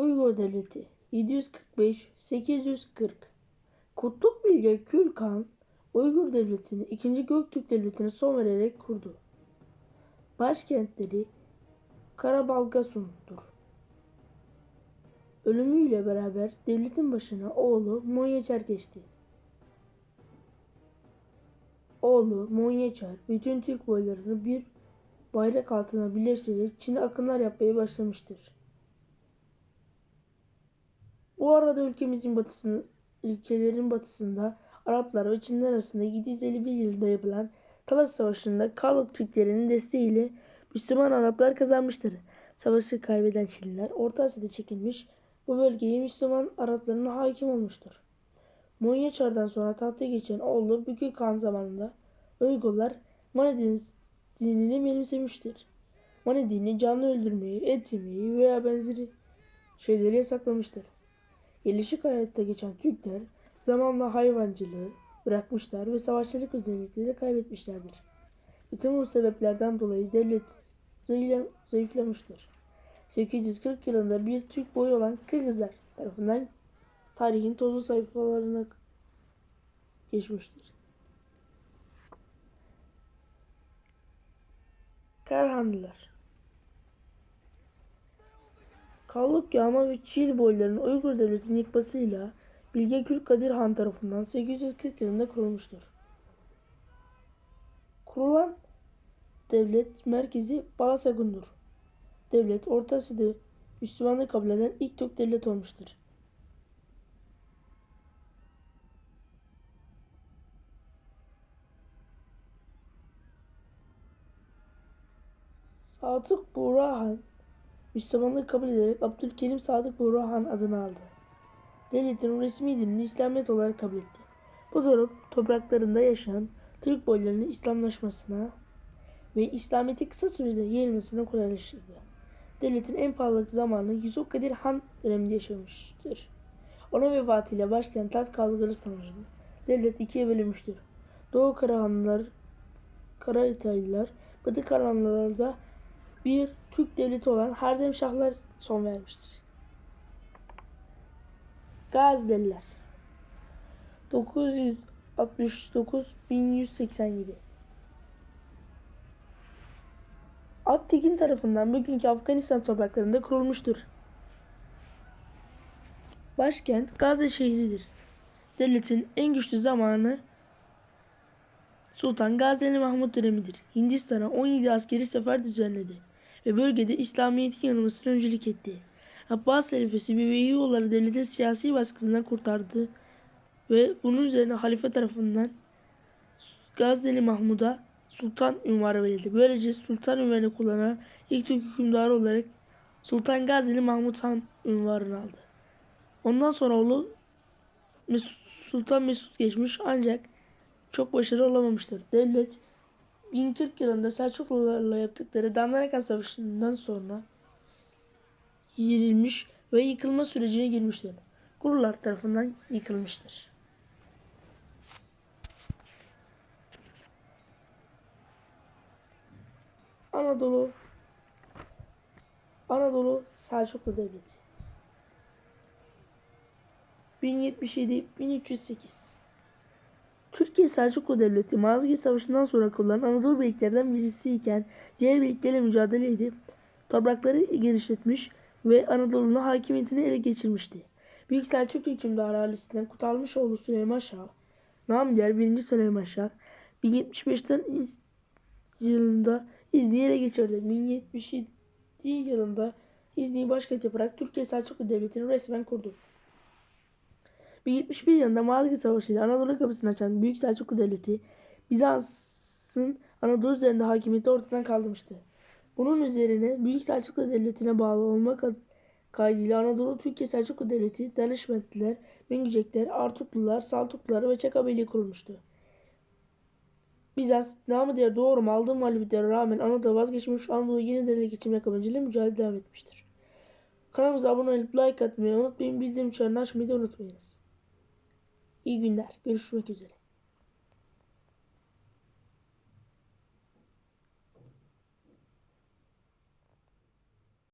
Uygur Devleti 745-840 Kutluk Bilge Gürkan Uygur Devleti'ni 2. Göktürk Devleti'ne son vererek kurdu. Başkentleri Karabalgasun'dur. Ölümüyle beraber devletin başına oğlu Monyeçer geçti. Oğlu Monyeçer bütün Türk boylarını bir bayrak altına birleştirerek Çin'e akınlar yapmaya başlamıştır. Bu arada ülkemizin batısını, ülkelerin batısında Araplar ve Çinler arasında 751 yılında yapılan Talas Savaşı'nda Karluk Türklerinin desteğiyle Müslüman Araplar kazanmıştır. Savaşı kaybeden Çinliler Orta Asya'da çekilmiş, bu bölgeye Müslüman Arapların hakim olmuştur. Monyeçar'dan sonra tahtaya geçen oğlu Bükük Kağan zamanında Uygurlar Mani dinini benimsemiştir. Mani dini canlı öldürmeyi, et yemeyi veya benzeri şeyleri yasaklamıştır. Gelişik hayatta geçen Türkler zamanla hayvancılığı bırakmışlar ve savaşçılık özellikleri kaybetmişlerdir. Bütün bu sebeplerden dolayı devlet zayıflamıştır. 840 yılında bir Türk boyu olan Kırgızlar tarafından tarihin tozlu sayfalarına geçmiştir. Karahanlılar Kalluk Yağma ve Çiğli boylarının Uygur Devleti'nin yıkmasıyla Bilge Gülkadir Han tarafından 840 yılında kurulmuştur. Kurulan devlet merkezi Balasagun'dur. Devlet Orta Asya'da Müslümanlığı kabul eden ilk Türk devlet olmuştur. Sadık Burhan Müslümanlığı kabul ederek Abdülkerim Sadık Burhan adını aldı. Devletin resmi dinini İslamiyet olarak kabul etti. Bu durum topraklarında yaşayan Türk boylarının İslamlaşmasına ve İslamiyet'i kısa sürede yayılmasına kolaylaştırdı. Devletin en pahalı zamanı Yusuf Kadir Han döneminde yaşamıştır. Ona vefatıyla başlayan tat kavgaları sonucu devlet ikiye bölünmüştür. Doğu Karahanlılar, Karaitaylılar, Batı Karahanlılarda bir Türk devleti olan Harzemşahlar son vermiştir. Gazneliler 969 1187 Abtekin tarafından bugünkü Afganistan topraklarında kurulmuştur. Başkent Gazze şehridir. Devletin en güçlü zamanı Sultan Gazneli Mahmut dönemidir. Hindistan'a 17 askeri sefer düzenledi ve bölgede İslamiyet'in yanılmasına öncülük etti. Abbas halifesi Bebeğioğulları devletin siyasi baskısından kurtardı ve bunun üzerine halife tarafından Gazneli Mahmud'a sultan ünvanı verildi. Böylece sultan ünvanı kullanan ilk Türk hükümdarı olarak Sultan Gazneli Mahmud Han ünvanını aldı. Ondan sonra oğlu Sultan Mesut geçmiş ancak çok başarılı olamamıştır. Devlet 1040 yılında Selçuklularla yaptıkları Dandanakan Savaşı'ndan sonra yenilmiş ve yıkılma sürecine girmiştir. Gurular tarafından yıkılmıştır. Anadolu Anadolu Selçuklu Devleti 1077-1308 Türkiye Selçuklu Devleti Malazgirt Savaşı'ndan sonra kurulan Anadolu beyliklerden birisi iken diğer beyliklerle mücadele edip toprakları genişletmiş ve Anadolu'nun hakimiyetini ele geçirmişti. Büyük Selçuklu hükümdarı ailesinden Kutalmışoğlu Süleyman Şah, nam diğer 1. Süleyman Şah, 1075'ten yılında İzni'yi ele geçirdi. 1077 yılında İzni'yi başkent yaparak Türkiye Selçuklu Devleti'ni resmen kurdu. 1071 yılında Malazgirt Savaşı ile Anadolu kapısını açan Büyük Selçuklu Devleti Bizans'ın Anadolu üzerinde hakimiyeti ortadan kaldırmıştı. Bunun üzerine Büyük Selçuklu Devleti'ne bağlı olmak kaydıyla Anadolu Türkiye Selçuklu Devleti Danışmentliler, Mengücekler, Artuklular, Saltuklular ve Çakabeyliği kurulmuştu. Bizans namı diğer doğru mu aldığı mağlubiyetlere rağmen Anadolu vazgeçmiş Anadolu yeniden ele geçirmek amacıyla mücadele devam etmiştir. Kanalımıza abone olup like atmayı unutmayın. Bildirim çanını açmayı da unutmayınız. İyi günler. Görüşmek üzere.